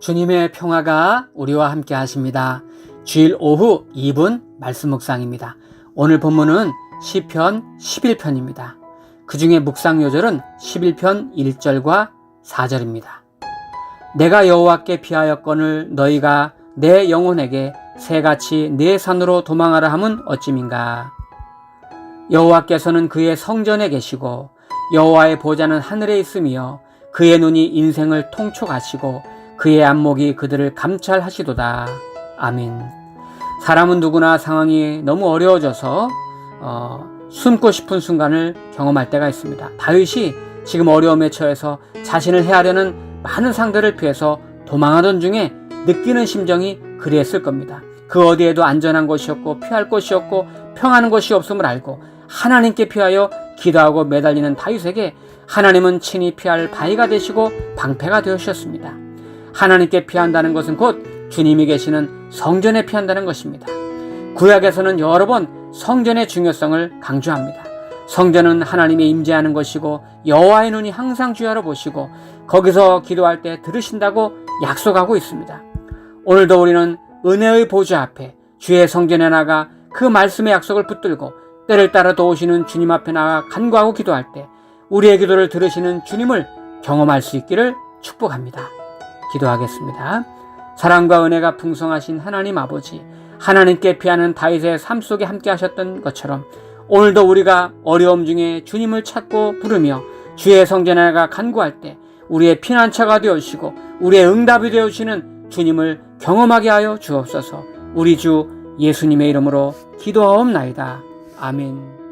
주님의 평화가 우리와 함께 하십니다. 주일 오후 2분 말씀 묵상입니다. 오늘 본문은 시편 11편입니다. 그 중에 묵상 요절은 11편 1절과 4절입니다. 내가 여호와께 피하였거늘 너희가 내 영혼에게 새같이 내 산으로 도망하라 함은 어찌민가 여호와께서는 그의 성전에 계시고 여호와의 보좌는 하늘에 있으며 그의 눈이 인생을 통촉하시고 그의 안목이 그들을 감찰하시도다. 아멘. 사람은 누구나 상황이 너무 어려워져서 어, 숨고 싶은 순간을 경험할 때가 있습니다. 다윗이 지금 어려움에 처해서 자신을 해하려는 많은 상대를 피해서 도망하던 중에 느끼는 심정이 그리했을 겁니다. 그 어디에도 안전한 곳이었고 피할 곳이었고 평하는 곳이 없음을 알고 하나님께 피하여 기도하고 매달리는 다윗에게 하나님은 친히 피할 바위가 되시고 방패가 되으셨습니다. 하나님께 피한다는 것은 곧 주님이 계시는 성전에 피한다는 것입니다. 구약에서는 여러 번 성전의 중요성을 강조합니다. 성전은 하나님의 임재하는 것이고 여호와의 눈이 항상 주야로 보시고 거기서 기도할 때 들으신다고 약속하고 있습니다. 오늘도 우리는 은혜의 보좌 앞에 주의 성전에 나가 그 말씀의 약속을 붙들고 때를 따라 도우시는 주님 앞에 나가 간구하고 기도할 때 우리의 기도를 들으시는 주님을 경험할 수 있기를 축복합니다. 기도하겠습니다. 사랑과 은혜가 풍성하신 하나님 아버지, 하나님께 피하는 다윗의 삶 속에 함께 하셨던 것처럼 오늘도 우리가 어려움 중에 주님을 찾고 부르며 주의 성전에 가 간구할 때 우리의 피난처가 되어주시고 우리의 응답이 되어주시는 주님을 경험하게 하여 주옵소서 우리 주 예수님의 이름으로 기도하옵나이다. 아멘.